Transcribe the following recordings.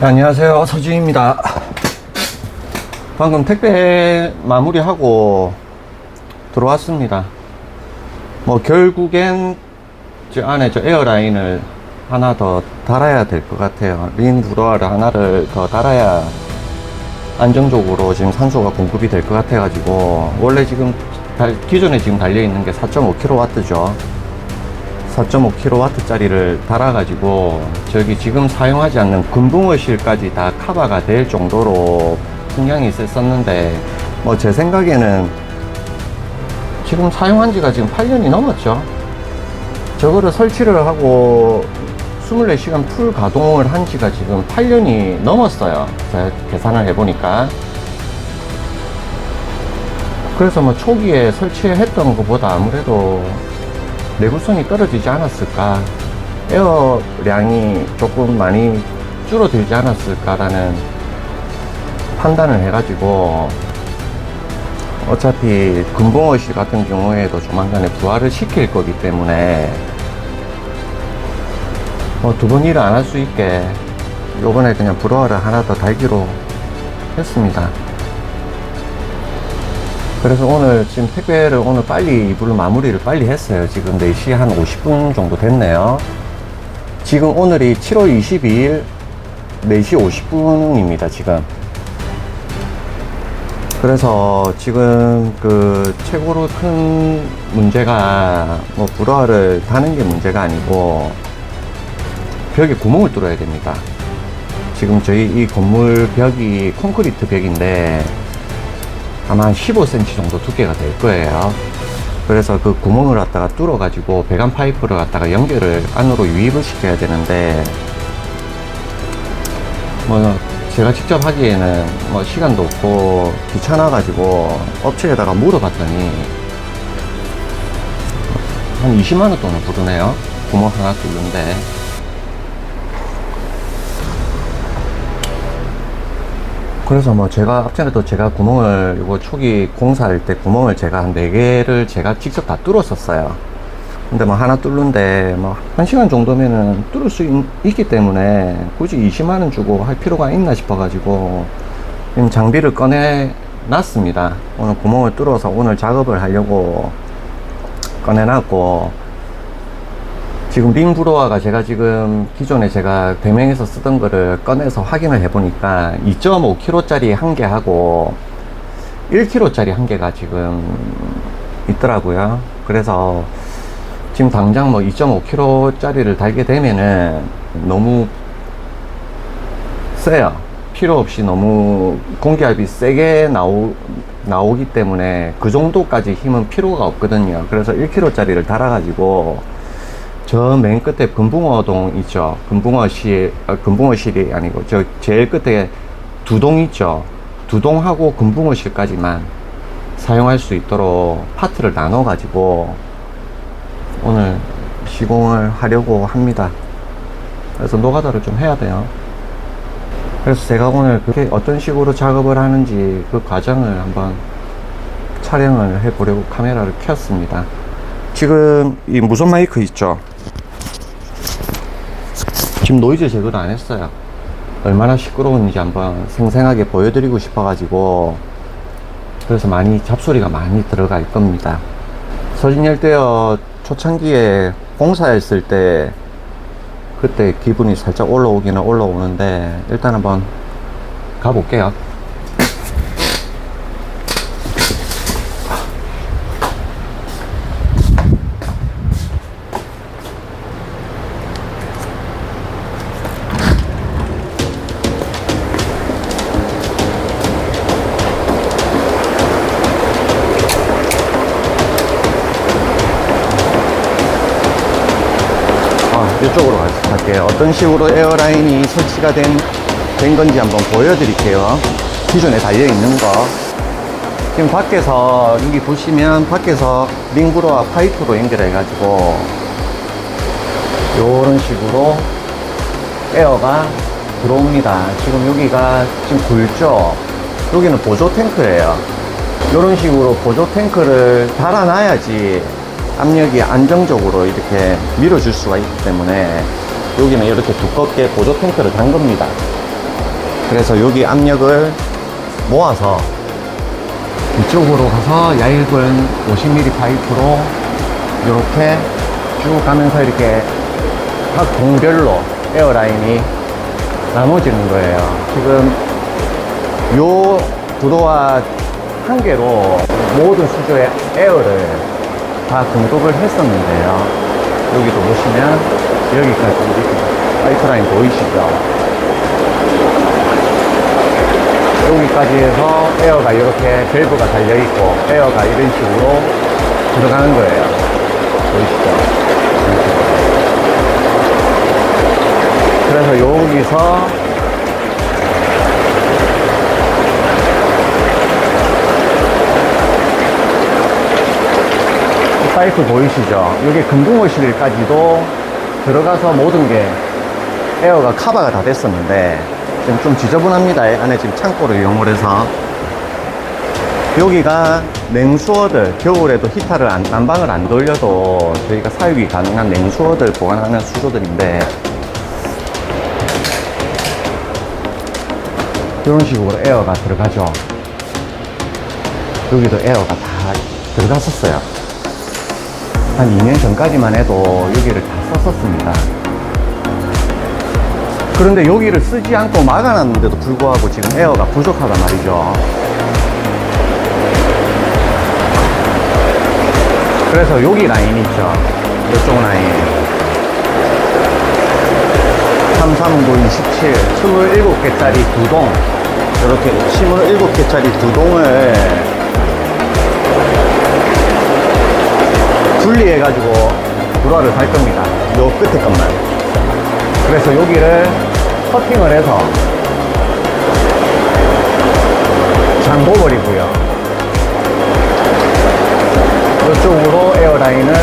네, 안녕하세요. 서진입니다. 방금 택배 마무리하고 들어왔습니다. 뭐 결국엔 저 안에 저 에어라인을 하나 더 달아야 될 것 같아요. 린 브로아를 하나를 더 달아야 안정적으로 지금 산소가 공급이 될 것 같아 가지고 원래 지금 달- 기존에 지금 달려 있는 게 4.5kW죠 4.5kW 짜리를 달아가지고 저기 지금 사용하지 않는 금붕어실까지 다 커버가 될 정도로 풍량이 셌었는데 뭐 제 생각에는 지금 사용한 지가 지금 8년이 넘었죠. 저거를 설치를 하고 24시간 풀 가동을 한 지가 지금 8년이 넘었어요. 제가 계산을 해보니까. 그래서 뭐 초기에 설치했던 것보다 아무래도 내구성이 떨어지지 않았을까? 에어량이 조금 많이 줄어들지 않았을까라는 판단을 해가지고 어차피 금붕어실 같은 경우에도 조만간에 부활을 시킬 거기 때문에 뭐 두 번 일을 안 할 수 있게 요번에 그냥 브로어를 하나 더 달기로 했습니다 그래서 오늘 지금 택배를 오늘 빨리 이불 마무리를 빨리 했어요. 지금 4시 한 50분 정도 됐네요. 지금 오늘이 7월 22일 4시 50분입니다. 지금. 그래서 지금 그 최고로 큰 문제가 뭐 불화를 다는 게 문제가 아니고 벽에 구멍을 뚫어야 됩니다. 지금 저희 이 건물 벽이 콘크리트 벽인데 아마 한 15cm 정도 두께가 될 거예요. 그래서 그 구멍을 갖다가 뚫어가지고 배관 파이프를 갖다가 연결을 안으로 유입을 시켜야 되는데, 뭐, 제가 직접 하기에는 뭐 시간도 없고 귀찮아가지고 업체에다가 물어봤더니 한 20만 원 돈을 부르네요. 구멍 하나 뚫는데. 그래서 뭐 제가 앞전에도 제가 구멍을 이거 초기 공사할 때 구멍을 제가 한 4개를 제가 직접 다 뚫었었어요. 근데 뭐 하나 뚫는데 뭐 1시간 정도면은 뚫을 수 있, 기 때문에 굳이 20만 원 주고 할 필요가 있나 싶어 가지고 지금 장비를 꺼내 놨습니다. 오늘 구멍을 뚫어서 오늘 작업을 하려고 꺼내 놨고 지금 링 브로아가 제가 지금 기존에 제가 대명에서 쓰던 거를 꺼내서 확인을 해보니까 2.5kg짜리 한 개 하고 1kg짜리 한 개가 지금 있더라고요. 그래서 지금 당장 뭐 2.5kg짜리를 달게 되면은 너무 세요. 필요 없이 너무 공기압이 세게 나오, 나오기 때문에 그 정도까지 힘은 필요가 없거든요. 그래서 1kg짜리를 달아가지고 저 맨 끝에 금붕어동 있죠. 금붕어실, 어, 금붕어실이 아니고 저 제일 끝에 두 동 있죠. 두 동하고 금붕어실까지만 사용할 수 있도록 파트를 나눠 가지고 오늘 시공을 하려고 합니다. 그래서 노가다를 좀 해야 돼요. 그래서 제가 오늘 그렇게 어떤 식으로 작업을 하는지 그 과정을 한번 촬영을 해보려고 카메라를 켰습니다. 지금 이 무선 마이크 있죠? 지금 노이즈 제거도 안 했어요. 얼마나 시끄러운지 한번 생생하게 보여드리고 싶어 가지고 그래서 많이 잡소리가 많이 들어갈 겁니다. 서진열대어 초창기에 공사했을 때 그때 기분이 살짝 올라오기는 올라오는데 일단 한번 가볼게요. 이쪽으로 가- 갈게요. 어떤 식으로 에어라인이 설치가 된, 된 건지 한번 보여드릴게요. 기존에 달려있는 거. 지금 밖에서, 여기 보시면 밖에서 링브로와 파이프로 연결해가지고, 요런 식으로 에어가 들어옵니다. 지금 여기가 지금 굵죠? 여기는 보조 탱크예요. 이런 식으로 보조 탱크를 달아놔야지 압력이 안정적으로 이렇게 밀어줄 수가 있기 때문에 여기는 이렇게 두껍게 보조 탱크를 단 겁니다. 그래서 여기 압력을 모아서 이쪽으로 가서 얇은 50mm 파이프로 이렇게 쭉 가면서 이렇게 각 공별로 에어라인이 나눠지는 거예요. 지금 요 브로와 한 개로 모든 수조의 에어를 다 공급을 했었는데요. 여기도 보시면 여기까지 이렇게 파이프라인 보이시죠? 여기까지 해서 에어가 이렇게 밸브가 달려있고 에어가 이런 식으로 들어가는 거예요. 보이시죠? 그래서 여기서 파이프 보이시죠? 여기 금붕어실까지도 들어가서 모든 게 에어가 카바가 다 됐었는데 지금 좀 지저분합니다. 안에 지금 창고를 이용을 해서 여기가 냉수어들 겨울에도 히터를 안, 난방을 안 돌려도 저희가 사육이 가능한 냉수어들 보관하는 수조들인데 이런 식으로 에어가 들어가죠. 여기도 에어가 다 들어갔었어요. 한 2년 전까지만 해도 여기를 다 썼었습니다. 그런데 여기를 쓰지 않고 막아놨는데도 불구하고 지금 에어가 부족하단 말이죠. 그래서 여기 라인 있죠. 이쪽 라인. 3, 3, 9, 27, 27개짜리 두 동. 이렇게 27개짜리 두 동을 분리해가지고 불화를 살 겁니다. 요 끝에 것만. 그래서 여기를 커팅을 해서 잠궈버리고요. 이쪽으로 에어라인을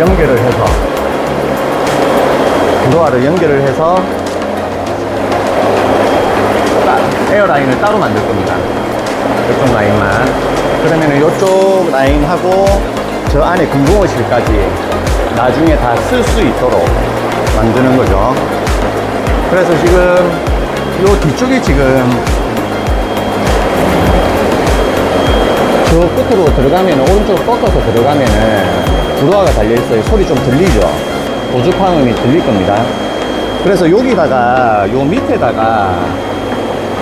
연결을 해서 브로아를 연결을 해서 따- 에어라인을 따로 만들 겁니다. 이쪽 라인만. 그러면은 이쪽 라인하고 저 안에 금붕어실까지 나중에 다 쓸 수 있도록 만드는 거죠. 그래서 지금 요 뒤쪽에 지금 저 끝으로 들어가면 오른쪽으로 꺾어서 들어가면은 브루아가 달려있어요. 소리 좀 들리죠? 도주파음이 들릴 겁니다. 그래서 여기다가 요 밑에다가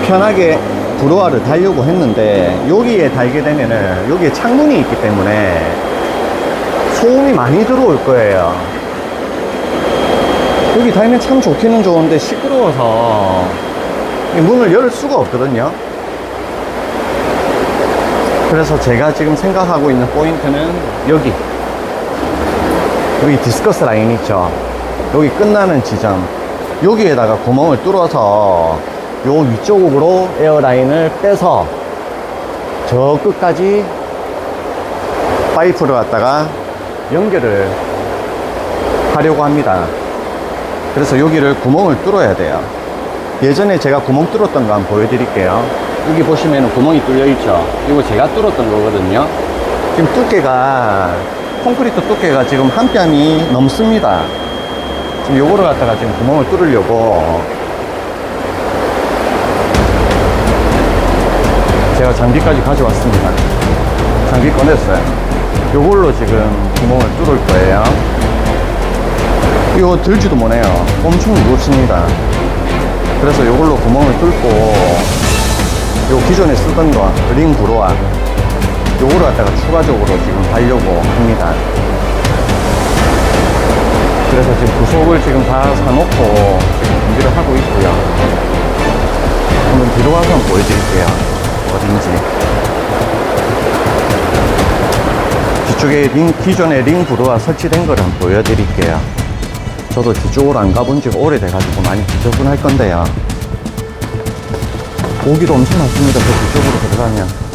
편하게 브루아를 달려고 했는데 여기에 달게 되면은 여기에 창문이 있기 때문에 소음이 많이 들어올 거예요. 여기 달면 참 좋기는 좋은데 시끄러워서 이 문을 열 수가 없거든요. 그래서 제가 지금 생각하고 있는 포인트는 여기. 여기 디스커스 라인 있죠. 여기 끝나는 지점. 여기에다가 구멍을 뚫어서 요 위쪽으로 에어라인을 빼서 저 끝까지 파이프를 갖다가 연결을 하려고 합니다. 그래서 여기를 구멍을 뚫어야 돼요. 예전에 제가 구멍 뚫었던 거 한번 보여드릴게요. 여기 보시면 구멍이 뚫려 있죠. 이거 제가 뚫었던 거거든요. 지금 두께가 콘크리트 두께가 지금 한 뼘이 넘습니다. 지금 요거를 갖다가 지금 구멍을 뚫으려고 제가 장비까지 가져왔습니다. 장비 꺼냈어요. 요걸로 지금 구멍을 뚫을 거예요. 이거 들지도 못해요. 엄청 무겁습니다. 그래서 요걸로 구멍을 뚫고 요 기존에 쓰던 거, 링 브로아 요거를 갖다가 추가적으로 지금 하려고 합니다. 그래서 지금 구속을 지금 다 사놓고 지금 준비를 하고 있고요. 한번 뒤로 가서 보여드릴게요. 어딘지. 뒤쪽에 링, 기존에 링 브로아 설치된 거를 보여드릴게요. 저도 뒤쪽으로 안 가본 지가 오래돼가지고 많이 지저분할 건데요. 고기도 엄청 많습니다. 저 뒤쪽으로 들어가면.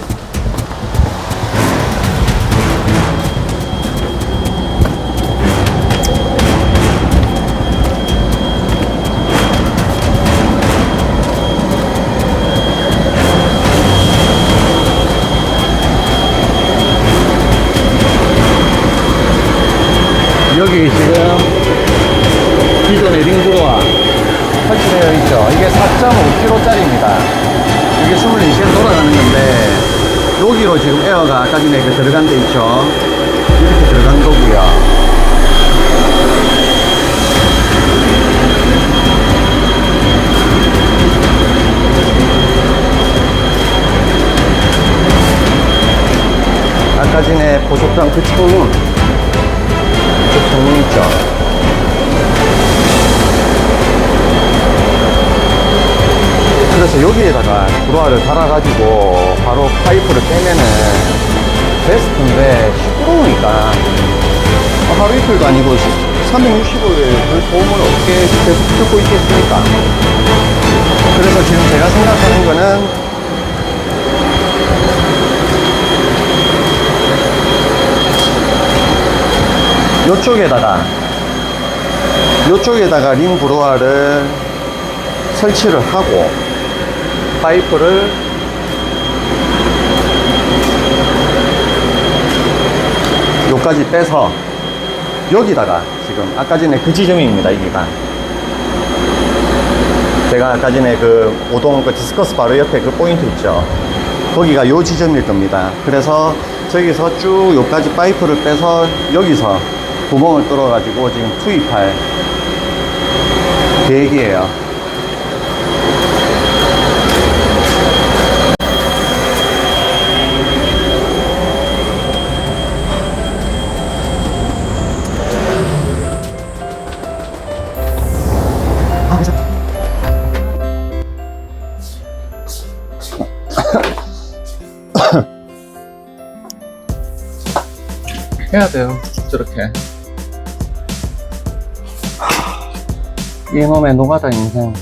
베스트인데 시끄러우니까 하루 이틀도 아니고 365일 그 소음을 어떻게 계속 듣고 있겠습니까? 그래서 지금 제가 생각하는 거는 요쪽에다가 요쪽에다가 링 브로아를 설치를 하고 파이프를 요까지 빼서 여기다가 지금 아까 전에 그 지점입니다 여기가 제가 아까 전에 그 오동 그 디스커스 바로 옆에 그 포인트 있죠? 거기가 요 지점일 겁니다. 그래서 저기서 쭉 요까지 파이프를 빼서 여기서 구멍을 뚫어 가지고 지금 투입할 계획이에요 해야 돼요. 저렇게. 이놈의 노가다 인생.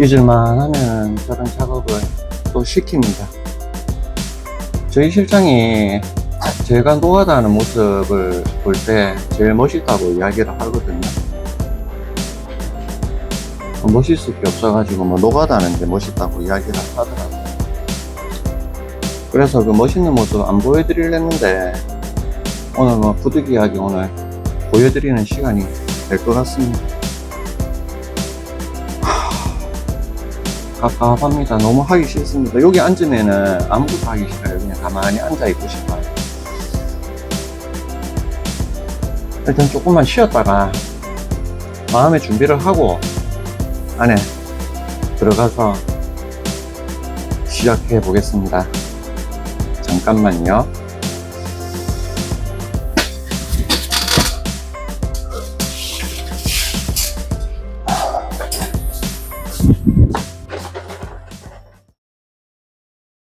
잊을만 하면 저런 작업을 또 시킵니다. 저희 실장이 제가 노가다 하는 모습을 볼 때 제일 멋있다고 이야기를 하거든요. 멋있을 게 없어가지고 뭐 노가다 하는데 멋있다고 이야기를 하더라고요. 그래서 그 멋있는 모습 안 보여드리려는데 오늘 뭐 부득이하게 오늘 보여드리는 시간이 될 것 같습니다. 하, 갑갑합니다. 너무 하기 싫습니다. 여기 앉으면은 아무것도 하기 싫어요. 그냥 가만히 앉아있고 싶어요. 일단 조금만 쉬었다가 마음의 준비를 하고 안에 들어가서 시작해 보겠습니다. 잠깐만요.